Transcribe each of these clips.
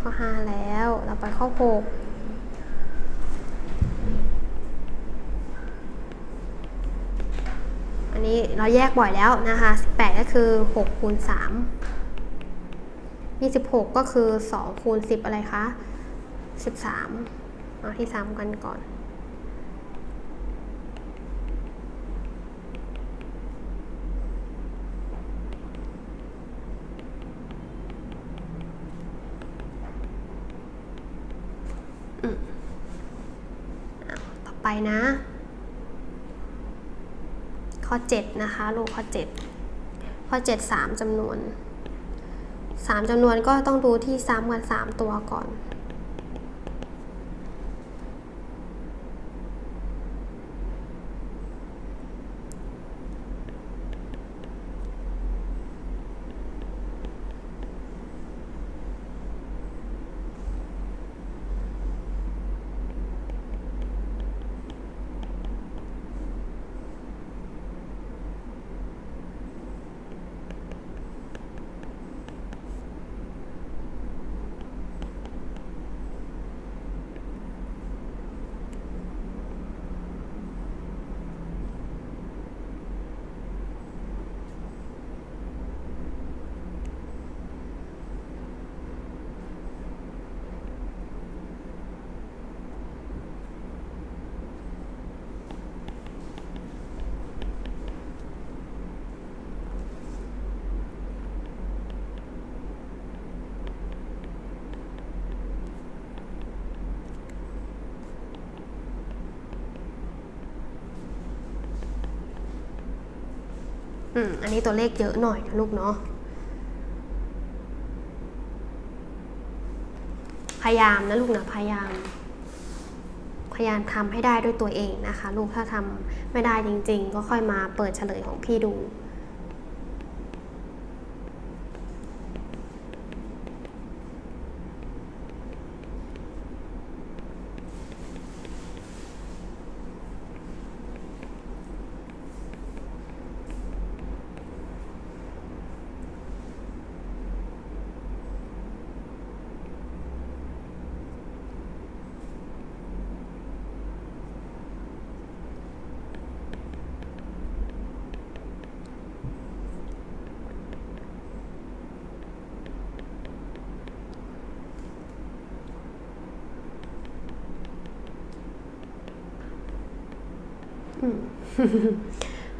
ข้อห้าแล้ว เราไปข้อหกอันนี้เราแยกบ่อยแล้วนะคะ 18 ก็คือ6คูณ3 26 ก็คือ2คูณ10 อะไรคะ 13 เอาที่3กันก่อน อืมอะต่อ ไปนะ ข้อ 7 นะคะ ลูกข้อ 7 ข้อ 7 3จำนวน 3จำนวนก็ต้องดูที่ซ้ำกัน 3 ตัวก่อน อืมอันนี้ตัวเลขเยอะหน่อยนะลูกเนาะ พยายามนะลูกนะพยายาม พยายามทำให้ได้ด้วยตัวเองนะคะ ลูกถ้าทำไม่ได้จริง ๆ ก็ค่อยมาเปิดเฉลยของพี่ดู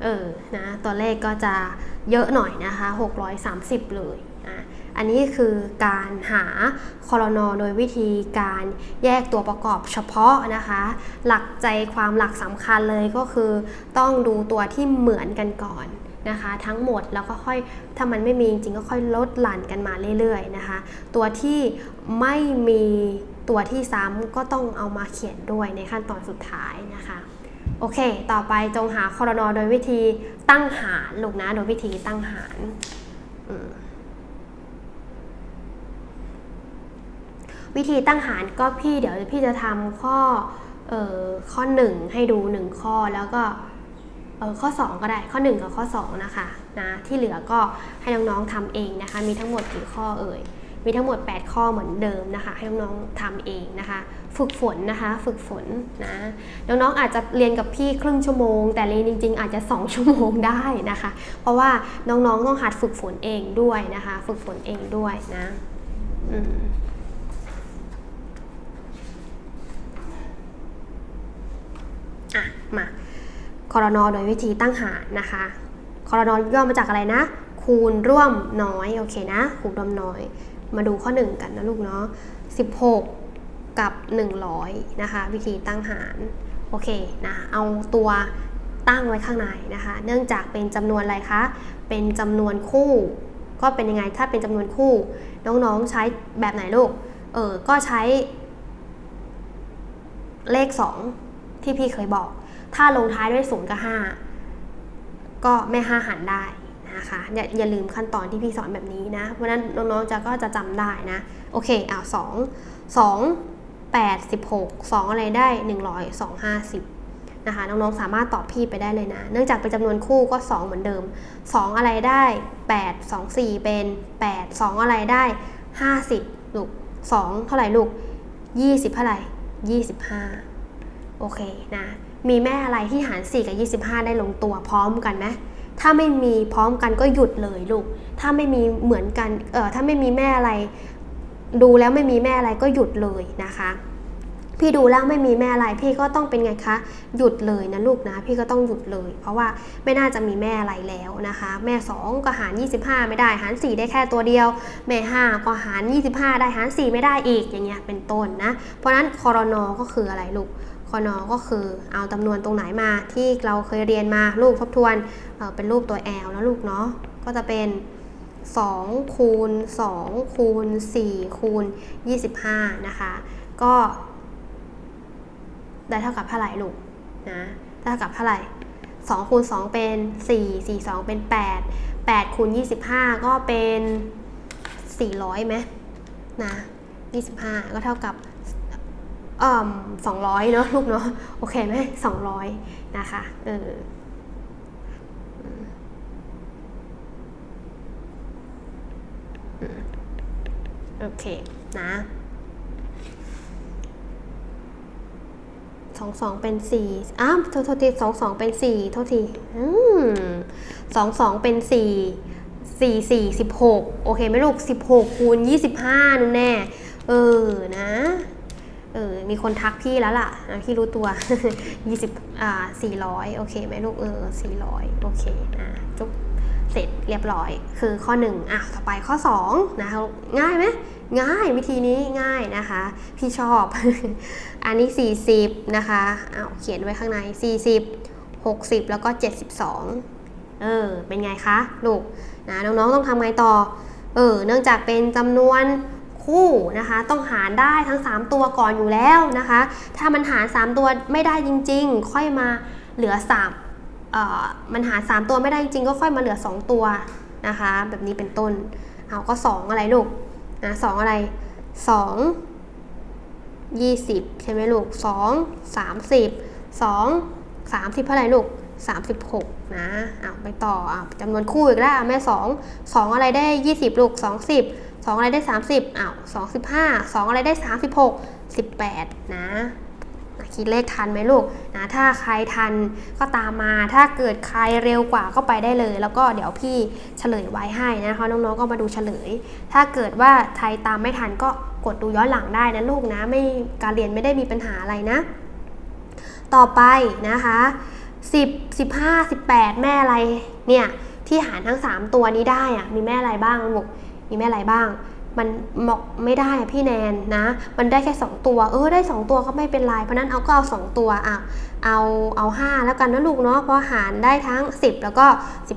เออนะตัวเลขก็จะเยอะหน่อยนะคะ 630 เลยนะอันนี้คือการหาคอรนอโดยวิธีการแยกตัวประกอบเฉพาะนะคะ หลักใจความหลักสำคัญเลยก็คือ ต้องดูตัวที่เหมือนกันก่อนนะคะ ทั้งหมดแล้วก็ค่อยถ้ามันไม่มีจริงก็ค่อยลดหลั่นกันมาเรื่อยๆนะคะ ตัวที่ไม่มีตัวที่ซ้ำก็ต้องเอามาเขียนด้วยในขั้นตอนสุดท้ายนะคะ โอเค ต่อไปจงหาคอรนอโดยวิธีตั้งหารลูกนะ โดยวิธีตั้งหาร วิธีตั้งหารก็พี่เดี๋ยวพี่จะทำข้อออข้อ 1 ให้ดู 1 ข้อแล้วก็เออข้อ 2 ก็ได้ข้อ 1 กับข้อ 2 นะคะนะที่เหลือก็ให้น้องๆทำเองนะคะ มีทั้งหมดกี่ข้อเอ่ยมีทั้งหมด 8 ข้อเหมือนเดิมนะคะ ให้น้องๆทำเองนะคะ ฝึกฝนนะคะ ฝึกฝนนะน้องๆอาจจะเรียนกับพี่ครึ่งชั่วโมง แต่เรียนจริง ๆ อาจจะ 2 ชั่วโมงได้นะคะ เพราะว่าน้องๆต้องหัดฝึกฝนเองด้วยนะคะ ฝึกฝนเองด้วยนะอืมอะมาคอรนอโดยวิธีตั้งหารนะคะคอรนอย่อมาจากอะไรนะ คูณร่วมน้อยโอเคนะคูณร่วมน้อย มาดูข้อ 1 กันนะลูกเนาะ16 กับ 100 นะคะ วิธีตั้งหาร โอเคนะ เอาตัวตั้งไว้ข้างในนะคะ เนื่องจากเป็นจำนวนอะไรคะ เป็นจำนวนคู่ ก็เป็นยังไง ถ้าเป็นจำนวนคู่ น้องๆใช้แบบไหนลูก เออ ก็ใช้ เลข 2 ที่พี่เคยบอก ถ้าลงท้ายด้วย0กับ5 ก็ไม่5หารได้นะคะอย่าอย่าลืมขั้นตอนที่พี่สอนแบบนี้นะ เพราะนั้นน้องๆจะก็จะจำได้นะ โอเคอ่าสองสอง แปดสิบหกสองอะไรได้หนึ่งร้อยสองห้าสิบนะคะน้องๆสามารถตอบพี่ไปได้เลยนะ เนื่องจากเป็นจำนวนคู่ก็ 2 เหมือนเดิม 2 อะไรได้ 8 2 4 เป็น 8 2 อะไรได้ 50 ลูก 2 เท่าไหร่ลูก 20 เท่าไหร่ 25 โอเคนะ มีแม่อะไรที่หาร 4 กับ 25 ได้ลงตัวพร้อมกันไหมถ้าไม่มีพร้อมกันก็หยุดเลยลูก ถ้าไม่มีเหมือนกัน เออถ้าไม่มีแม่อะไร ดูแล้วไม่มีแม่อะไรก็หยุดเลยนะคะ พี่ดูแล้วไม่มีแม่อะไร พี่ก็ต้องเป็นไงคะ หยุดเลยนะลูกนะ พี่ก็ต้องหยุดเลย เพราะว่าไม่น่าจะมีแม่อะไรแล้วนะคะ แม่ 2 ก็หาร 25 ไม่ได้ หาร 4 ได้แค่ตัวเดียว แม่ 5 ก็หาร 25 ได้หาร 4 ไม่ได้อีกอย่างเงี้ยเป็นต้นนะ เพราะนั้นคอรนอก็คืออะไรลูกคอนอก็คือเอาจำนวนตรงไหนมาที่เราเคยเรียนมาลูกทบทวนเเป็นรูปตัว L แล้วลูกเนาะก็จะเป็น 2 คูณ 2 คูณ 4 คูณ 25 นะคะ ก็ได้เท่ากับเท่าไหร่ลูกนะเท่ากับเท่าไหร่2คูณ 2 เป็น 4 4 2 เป็น 8 8คูณ25 ก็เป็น 400ไหมนะ25 ก็เท่ากับอ่อสองร้อยเนาะลูกเนาะโอเคไหมสองร้อยนะคะเออ โอเค นะสองสองเป็นสี่อ้าวโทษทีสองสองเป็นสี่โทษทีอืมสองสองเป็นสี่สี่สี่สิบหกโอเคไหมลูกสิบหกคูณยี่สิบห้านู่นแน่ เออ นะ เออ มีคนทักพี่แล้วล่ะพี่รู้ตัว20อ่า400โอเคไหมลูก เออ400โอเคอะ ร็จเรียบร้อย คือข้อ 1 อะ ต่อไปข้อ 2 นะคะ ง่ายไหมง่ายวิธีนี้ง่ายนะคะ พี่ชอบ อันนี้ 40 นะคะอ้าวเขียนไว้ข้างใน 40 60 แล้วก็ 72 เออ เป็นไงคะ ลูกนะน้องๆต้องทำไงต่อ เออ เนื่องจากเป็นจำนวนคู่นะคะ ต้องหารได้ทั้ง 3 ตัวก่อนอยู่แล้วนะคะ ถ้ามันหาร 3 ตัวไม่ได้จริง ๆ ค่อยมาเหลือ 3 มันหา 3 ตัวไม่ได้จริงๆก็ค่อยมาเหลือ 2 ตัวนะคะ แบบนี้เป็นต้นเอาก็ 2 อะไรลูกนะสอะไร 2 20 ใช่ไหมลูก 2 30 2 30เท่าไหร่ลูก 36 นะเอาไปต่ออจำนวนคู่อีกแล้วแม่ 2 2 อะไรได้ 20 ลูก 20 2 อะไรได้ 30อ้าว25 2 อะไรได้ 36 18 นะ คิดเลขทันไหมลูกนะถ้าใครทันก็ตามมาถ้าเกิดใครเร็วกว่าก็ไปได้เลย แล้วก็เดี๋ยวพี่เฉลยไว้ให้นะคะน้องๆก็มาดูเฉลย ถ้าเกิดว่าใครตามไม่ทันก็กดดูย้อนหลังได้นะลูกนะไม่การเรียนไม่ได้มีปัญหาอะไรนะ ต่อไปนะคะ10 15 18 แม่อะไรเนี่ยที่หารทั้ง 3 ตัวนี้ได้อะมีแม่อะไรบ้างลูกมีแม่อะไรบ้าง มันหมอกไม่ได้พี่แนนนะ มันได้แค่ 2 ตัว เออได้ 2 ตัวก็ไม่เป็นไร เพราะนั้นเอาก็เอา 2 ตัวอะเอาเอา 5 แล้วกันนะลูกเนาะเพราะหารได้ทั้ง 10 แล้วก็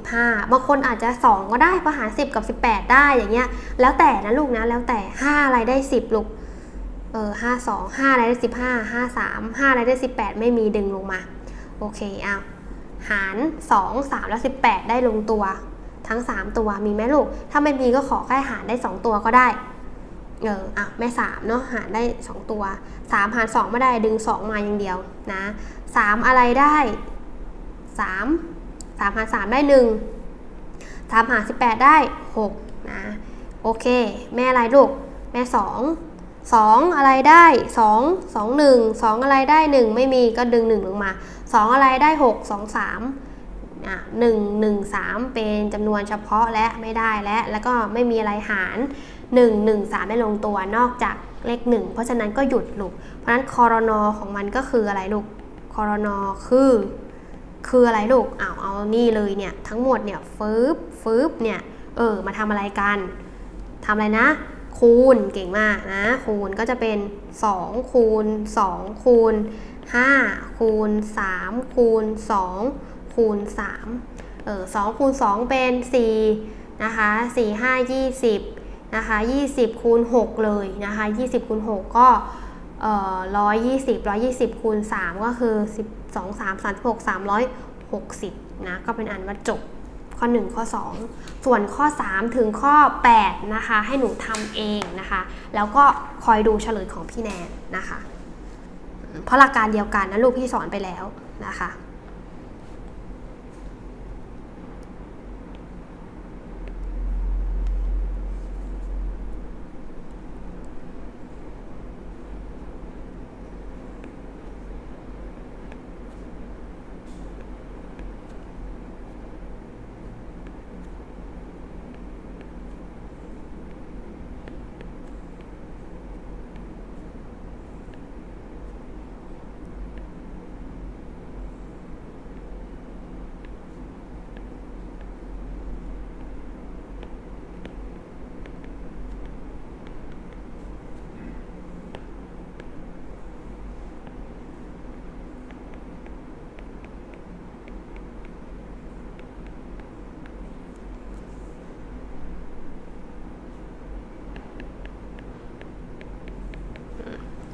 15บางคนอาจจะ 2 ก็ได้เพราะหาร 10 กับ 18 ได้อย่างเงี้ยแล้วแต่นะลูกนะแล้วแต่ 5 อะไรได้ 10 ลูกเออห้าสองห้าอะไรได้สิบห้าห้าสามห้าอะไรได้สิบแปดไม่มีดึงลงมา โอเคเอาหารสองสามแล้วสิบแปดได้ลงตัว ทั้ง 3 ตัวมีไหมลูก ถ้าไม่มีก็ขอแค่หารได้ 2 ตัวก็ได้ เอออะแม่3เนาะหารได้ 2 ตัว 3 หาร 2 ไม่ได้ดึง 2 มาอย่างเดียวนะ3อะไรได้ 3 3หาร3ได้ 1 3หาร18 ได้6นะโอเค แม่อะไรลูก แม่ 2 2 อะไรได้ 2 2 1 2 อะไรได้ 1 ไม่มีก็ดึง 1 ลงมา 2 อะไรได้ 6 2 3 หนึ่งหนึ่งสามเป็นจำนวนเฉพาะและไม่ได้และ แล้วก็ไม่มีอะไรหาร 1 1 3 ไม่ลงตัวนอกจากเลข 1 เพราะฉะนั้นก็หยุดลูก เพราะฉะนั้นคอรนอของมันก็คืออะไรลูกคอรนอคือ คืออะไรลูกอ้าวเอานี่เลยเนี่ย ทั้งหมดเนี่ยฟืบฟืบเนี่ย เออ มาทำอะไรกันทำอะไรนะ คูณเก่งมากนะ คูณก็จะเป็น 2 คูณ 2 คูณ5คูณ3คูณ2 คูณ3เออ2คูณ 2 เป็น4นะคะ4 5 20นะคะ20คูณ6เลยนะคะ20คูณ6ก็เอ่อ120 120คูณ3ก็คือ12 3 36 360นะก็เป็นอันว่าจบข้อ 1 ข้อ 2 ส่วนข้อ 3 ถึงข้อ 8 นะคะ ให้หนูทำเองนะคะ แล้วก็คอยดูเฉลยของพี่แนนนะคะ เพราะหลักการเดียวกันนะลูกพี่สอนไปแล้วนะคะ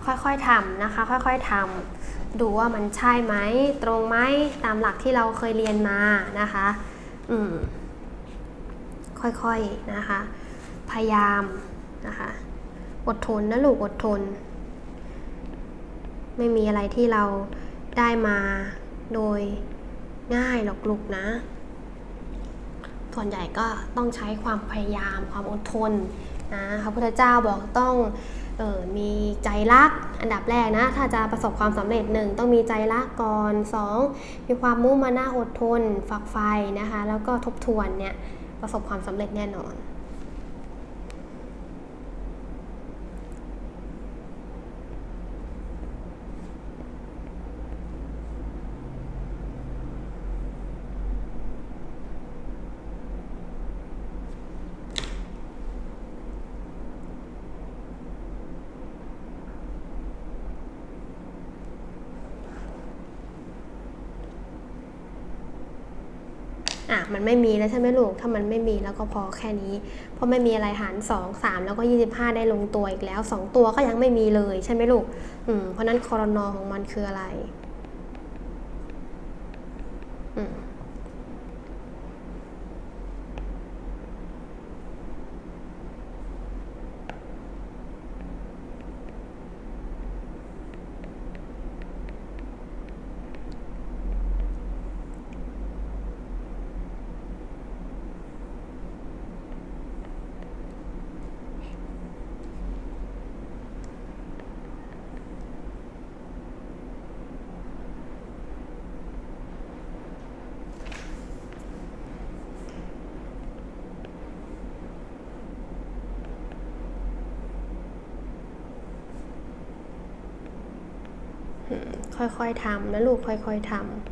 ค่อยๆทำนะคะ ค่อยๆทำดูว่ามันใช่ไหมตรงไหมตามหลักที่เราเคยเรียนมานะคะ อืม ค่อยๆนะคะ พยายามนะคะ อดทนนะลูกอดทน ไม่มีอะไรที่เราได้มาโดยง่ายหรอกลูกนะ ส่วนใหญ่ก็ต้องใช้ความพยายามความอดทนนะพระพุทธเจ้าบอกต้อง มีใจรักอันดับแรกนะ ถ้าจะประสบความสำเร็จหนึ่งต้องมีใจรักก่อนสองมีความมุ่งมั่นอดทน ฝักใฝ่นะคะ แล้วก็ทบทวนเนี่ยประสบความสำเร็จแน่นอน อะมันไม่มีแล้วใช่ไหมลูก ถ้ามันไม่มีแล้วก็พอแค่นี้ เพราะไม่มีอะไรหาร 2 3 แล้วก็ 25 ได้ลงตัวอีกแล้ว 2 ตัวก็ยังไม่มีเลยใช่ไหมลูก อืม เพราะนั้นคอรนอของมันคืออะไร อืม ค่อยๆทำนะลูกค่อยๆทำ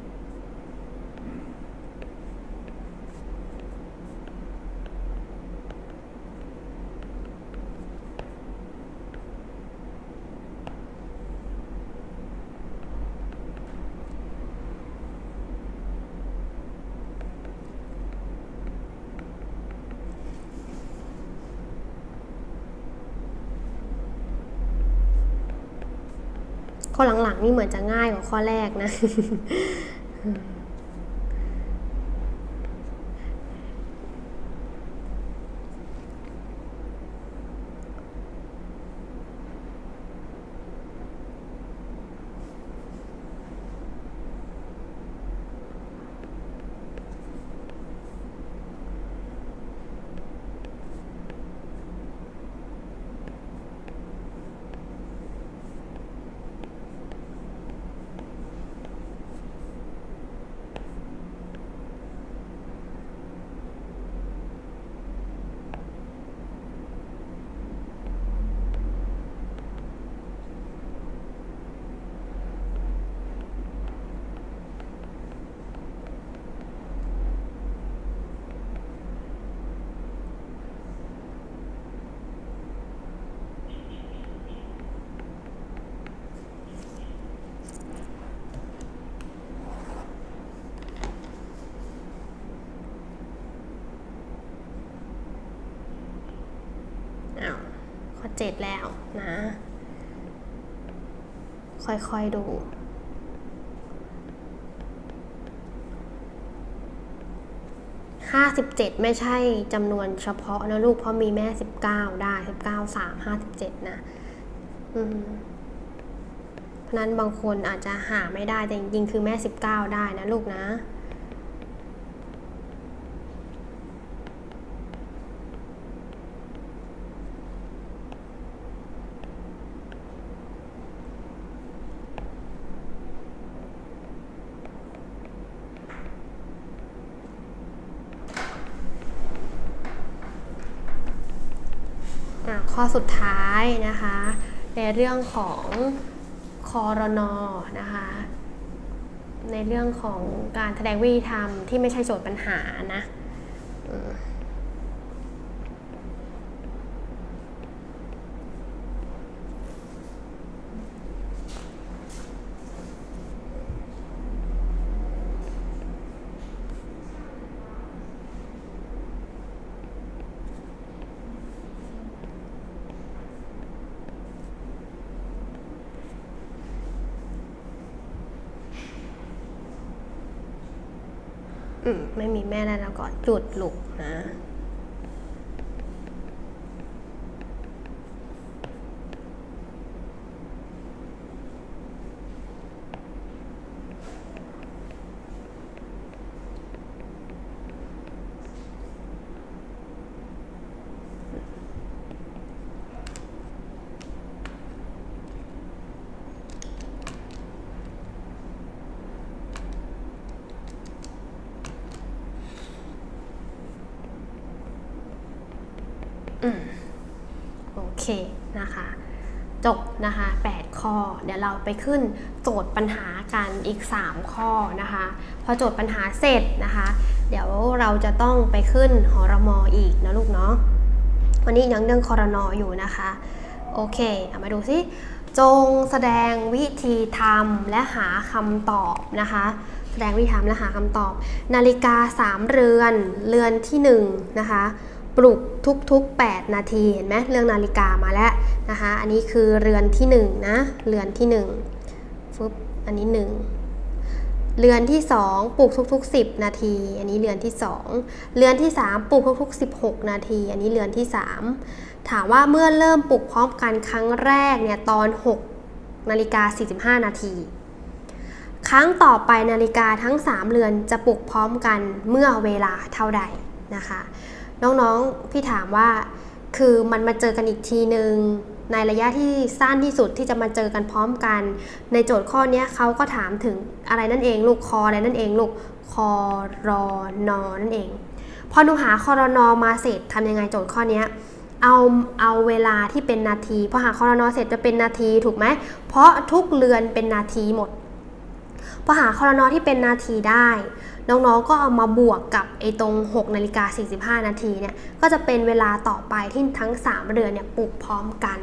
ข้อหลังๆนี่เหมือนจะง่ายกว่าข้อแรกนะ 7 แล้วนะ ค่อยๆดูห้าสิบเจ็ดไม่ใช่จำนวนเฉพาะนะลูกเพราะมีแม่สิบเก้าได้สิบเก้าสามห้าสิบเจ็ดนะเพราะนั้นบางคนอาจจะหาไม่ได้แต่จริงๆคือแม่สิบเก้าได้นะลูกนะ ข้อสุดท้ายนะคะ ในเรื่องของคอรนอนะคะ ในเรื่องของการแสดงวิธีทำที่ไม่ใช่โจทย์ปัญหานะ อืมไม่มีแม่ได้แล้วก่อนจุดลูกนะ โอ เคนะคะจบนะคะ 8 ข้อ เดี๋ยวเราไปขึ้นโจทย์ปัญหากันอีก 3 ข้อนะคะ พอโจทย์ปัญหาเสร็จนะคะ เดี๋ยวเราจะต้องไปขึ้นหอรมออีกนะลูกเนาะ วันนี้ยังเรื่องคอรนออยู่นะคะ โอเคเอามาดูซิ จงแสดงวิธีทำและหาคำตอบนะคะ แสดงวิธีทำและหาคำตอบ นาฬิกา 3 เรือน เรือนที่1นะคะ ปลุกทุกๆ 8 นาทีเห็นไหมเรื่องนาฬิกามาแล้วนะคะอันนี้คือเรือนที่1นะเรือนที่1ฟึบอันนี้ 1 เรือนที่ 2 ปลุกทุกๆ 10 นาที อันนี้เรือนที่ 2 เรือนที่ 3 ปลุกทุกๆ 16 นาที อันนี้เรือนที่ 3 ถามว่าเมื่อเริ่มปลุกพร้อมกันครั้งแรกเนี่ยตอน 6 นาฬิกา 45 นาทีครั้งต่อไปนาฬิกาทั้ง 3 เรือนจะปลุกพร้อมกันเมื่อเวลาเท่าใดนะคะ น้องๆ พี่ถามว่า คือมันมาเจอกันอีกทีหนึ่งในระยะที่สั้นที่สุดที่จะมาเจอกันพร้อมกัน ในโจทย์ข้อนี้เขาก็ถามถึงอะไรนั่นเอง ลูกคออะไรนั่นเองลูกคอรอนอนั่นเอง พอหนูหาคอรนอมาเสร็จทำยังไงโจทย์ข้อนี้เอาเอาเวลาที่เป็นนาทีพอหาคอรนอเสร็จจะเป็นนาทีถูกไหมเพราะทุกเรือนเป็นนาทีหมด พอหาคอรนอที่เป็นนาทีได้ น้องๆก็เอามาบวกกับไอ้ตรง 6 นาฬิกา 45 นาทีเนี่ยก็จะเป็นเวลาต่อไปที่ทั้ง 3 เรือนเนี่ยปลุกพร้อมกัน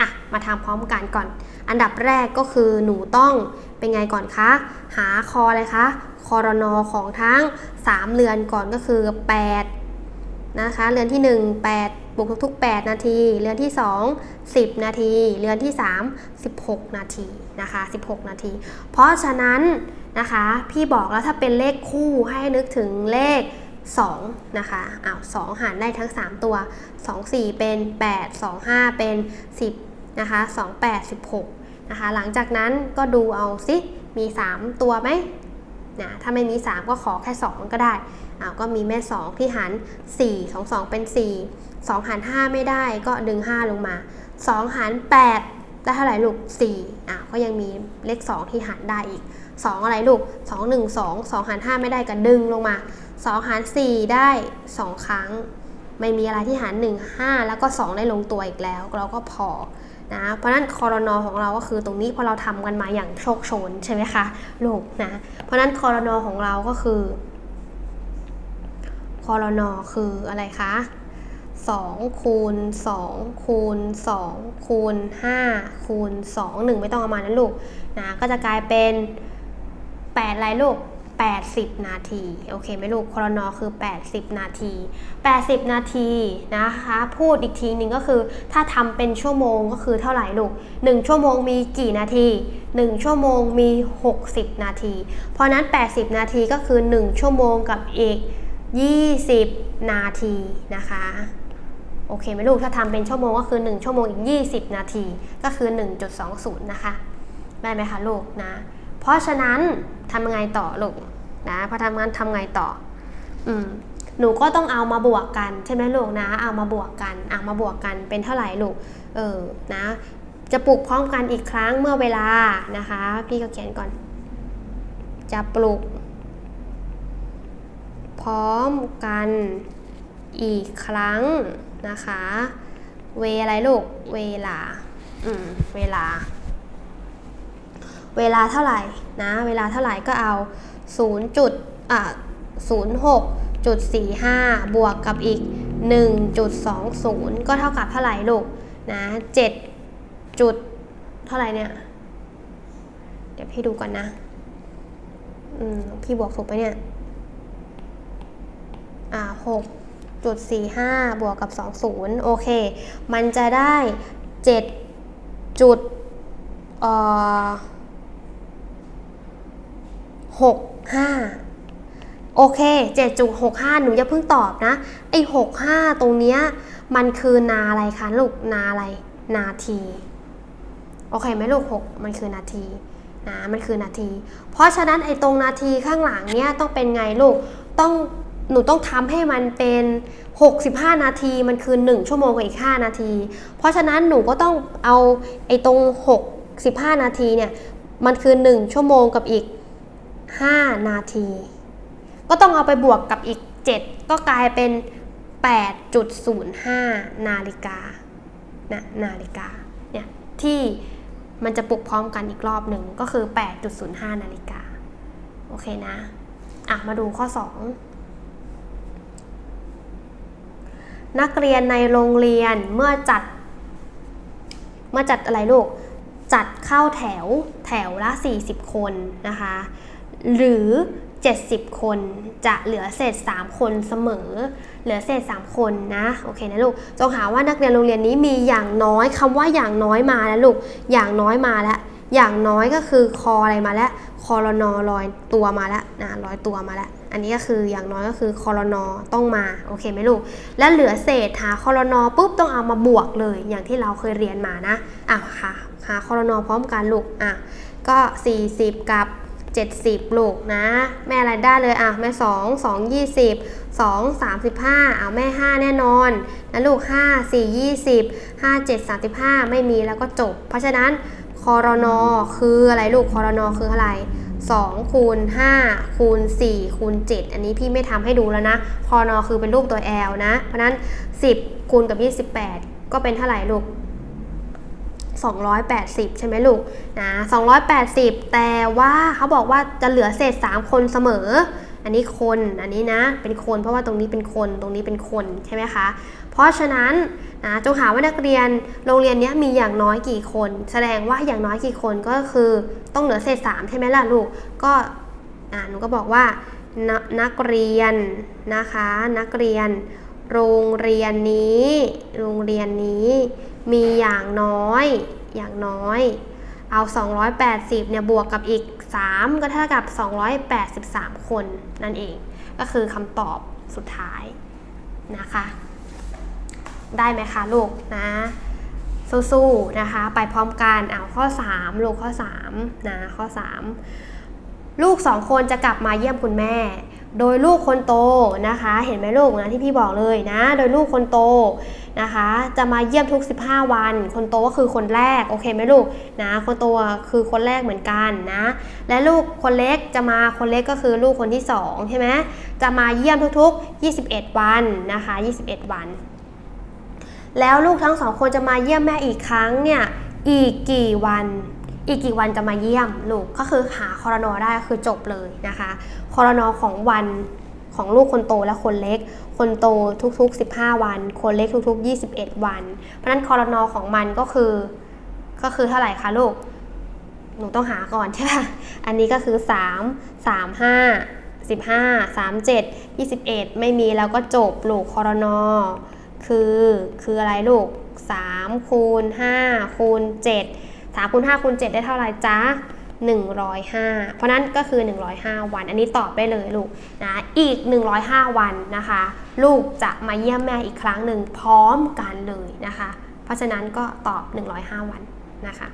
อะมาทำพร้อมกันก่อน อันดับแรกก็คือหนูต้องเป็นไงก่อนคะ หาคออะไรคะคอรนอของทั้ง 3 เรือนก่อนก็คือ 8 นะคะ เรือนที่ 1 8ปลุกทุกๆ 8 นาที เรือนที่ 2 10 นาที เรือนที่ 3 16 นาที นะคะ 16 นาที เพราะฉะนั้นนะคะ พี่บอกแล้วถ้าเป็นเลขคู่ให้นึกถึงเลข 2 นะคะอ้าว2หารได้ทั้ง 3 ตัว 2 4 เป็น 8 2 5 เป็น 10 นะคะ 2 8 16 นะคะ หลังจากนั้นก็ดูเอาซิ มี 3 ตัวไหมนะถ้าไม่มี 3 ก็ขอแค่ 2 ก็ได้อ้าวก็มีแม่ 2 ที่หาร4 2 2 เป็น 4 2 หาร 5 ไม่ได้ก็ดึง 5 ลงมา 2 หาร 8 ได้เท่าไหร่ลูก4อ้าวก็ยังมีเลข 2 ที่หารได้อีก 2 อะไรลูก 2 1 2 2หาร5ไม่ได้ก็ดึงลงมา 2 หาร 4 ได้ 2 ครั้ง ไม่มีอะไรที่หาร 1 5 แล้วก็ 2 ได้ลงตัวอีกแล้ว เราก็พอนะเพราะนั้นคอรนอของเราก็คือตรงนี้พอเราทำกันมาอย่างโชคโชนใช่ไหมคะลูกนะเพราะนั้นคอรนอของเราก็คือคอรนอคืออะไรคะ 2คูณ2คูณ2คูณ5คูณ2 1 ไม่ต้องเอามานะลูกนะก็จะกลายเป็น8อะไรลูก 80 นาที โอเคไหมลูกครนอคือ 80 นาที 80 นาทีนะคะ พูดอีกทีหนึ่งก็คือ ถ้าทำเป็นชั่วโมงก็คือเท่าไหร่ลูก 1 ชั่วโมงมีกี่นาที 1 ชั่วโมงมี 60 นาที เพราะนั้น 80 นาทีก็คือ 1 ชั่วโมงกับอีก 20 นาทีนะคะ โอเคไหมลูกถ้าทำเป็นชั่วโมงก็คือ 1 ชั่วโมงอีก 20 นาที ก็คือ 1.20 นะคะ ได้ไหมคะลูกนะ เพราะฉะนั้นทำยังไงต่อลูกนะพอทำงานทำไงต่ออืมหนูก็ต้องเอามาบวกกันใช่ไหมลูกนะ เอามาบวกกันเอามาบวกกันเป็นเท่าไหร่ลูกเออนะ จะปลุกพร้อมกันอีกครั้งเมื่อเวลานะคะ พี่ก็เขียนก่อน จะปลุกพร้อมกันอีกครั้ง นะคะ เวอะไรลูก เวลา อืม เวลา เวลาเท่าไหร่นะ เวลาเท่าไหร่ก็เอา0จุดอะ06จุด45 บวกกับอีก 1.20 ก็เท่ากับเท่าไหร่ลูกนะ7จุดเท่าไหร่เนี่ย เดี๋ยวพี่ดูก่อนนะ อืม พี่บวกถูกไปเนี่ย อ่า6 จุด45 บวกกับ 20 โอเค มันจะได้7จุดเอ่อหกห้าโอเค 7.65 หนูอย่าเพิ่งตอบนะ ไอ้ 65 ตรงเนี้ย มันคือนาอะไรคะลูก นาอะไร นาที โอเคไหมลูก 6 มันคือนาทีนะมันคือนาที เพราะฉะนั้นไอ้ตรงนาทีข้างหลังเนี้ยต้องเป็นไงลูก ต้อง หนูต้องทำให้มันเป็น 65 นาทีมันคือ 1 ชั่วโมงกับอีก 5 นาที เพราะฉะนั้นหนูก็ต้องเอาไอ้ตรง 65 นาทีเนี่ยมันคือ 1 ชั่วโมงกับอีก 5 นาที ก็ต้องเอาไปบวกกับอีก 7 ก็กลายเป็น 8.05 นาฬิกานะนาฬิกาเนี่ยที่มันจะปลุกพร้อมกันอีกรอบหนึ่งก็คือ 8.05 นาฬิกา โอเคนะ อะ มาดูข้อ 2 นักเรียนในโรงเรียนเมื่อจัด เมื่อจัดอะไรลูก จัดเข้าแถวแถวละ 40 คนนะคะ หรือ 70 คนจะเหลือเศษ 3 คนเสมอ เหลือเศษ 3 คนนะ โอเคนะลูก จงหาว่านักเรียนโรงเรียนนี้มีอย่างน้อยคำว่าอย่างน้อยมาแล้วลูก อย่างน้อยมาแล้วอย่างน้อยก็คือคออะไรมาแล้ว คอรนอลอยตัวมาแล้วนะลอยตัวมาแล้ว อันนี้ก็คืออย่างน้อยก็คือคอรนอต้องมาโอเคไหมลูก และเหลือเศษหาคอรนอปุ๊บต้องเอามาบวกเลย อย่างที่เราเคยเรียนมานะอะค่ะหาคอรนอพร้อมกันลูกอะก็ 40 กับ 70 ลูกนะ แม่อะไรได้เลยอะแม่ 2 2 20 2 35อะแม่ 5 แน่นอนนะลูก 5 4 20 5 7 35 ไม่มีแล้วก็จบ เพราะฉะนั้นคอรนอคืออะไรลูกคอรนอคืออะไร 2คูณ5คูณ4คูณ7อันนี้พี่ไม่ทำให้ดูแล้วนะคอนอคือเป็นรูปตัว L นะ เพราะฉะนั้น 10คูณกับ 28 ก็เป็นเท่าไหร่ลูก 280 ใช่ไหมลูกนะ280 แต่ว่าเขาบอกว่าจะเหลือเศษ 3 คนเสมอ อันนี้คน อันนี้นะ เป็นคน เพราะว่าตรงนี้เป็นคน ตรงนี้เป็นคน ใช่ไหมคะ เพราะฉะนั้นนะจงหาว่านักเรียนโรงเรียนนี้มีอย่างน้อยกี่คน แสดงว่าอย่างน้อยกี่คนก็คือต้องเหลือเศษ3ใช่ไหมล่ะลูกก็อ่าหนูก็บอกว่านนักเรียนนะคะ นักเรียน โรงเรียนนี้ โรงเรียนนี้มีอย่างน้อยอย่างน้อย เอา 280เนี่ยบวกกับอีก 3 ก็เท่ากับ 283 คนนั่นเอง ก็คือคำตอบสุดท้ายนะคะ ได้ไหมคะลูกนะสู้ๆนะคะ ไปพร้อมกันเอาข้อ 3 ลูกข้อ3นะข้อ 3 ลูกสองคนจะกลับมาเยี่ยมคุณแม่ โดยลูกคนโตนะคะ เห็นไหมลูกนะที่พี่บอกเลยนะ โดยลูกคนโตนะคะ จะมาเยี่ยมทุก 15 วัน คนโตก็คือคนแรกโอเคไหมลูกนะคนโตคือคนแรกเหมือนกันนะ และลูกคนเล็กจะมาคนเล็กก็คือลูกคนที่2ใช่ไหมจะมาเยี่ยมทุกๆ 21 วันนะคะ 21 วัน แล้วลูกทั้งสองคนจะมาเยี่ยมแม่อีกครั้งเนี่ยอีกกี่วัน อีกกี่วันจะมาเยี่ยมลูกก็คือหาคอรนอได้คือจบเลยนะคะคอรนอของวันของลูกคนโตและคนเล็ก คนโตทุกๆ 15 วัน คนเล็กทุก ๆ 21 วัน เพราะฉะนั้นคอรนอของมันก็คือก็คือเท่าไหร่คะลูก หนูต้องหาก่อนใช่ป่ะ อันนี้ก็คือ 3 3 5 15 37 21 ไม่มีแล้วก็จบลูกคอรนอ คือคืออะไรลูก3คูณ5คูณ7 3คูณ5คูณ7ได้เท่าไหร่จ๊ะ105 เพราะนั้นก็คือ 105 วัน อันนี้ตอบได้เลยลูกนะอีก 105 วันนะคะ ลูกจะมาเยี่ยมแม่อีกครั้งหนึ่งพร้อมกันเลยนะคะ เพราะฉะนั้นก็ตอบ 105 วันนะคะ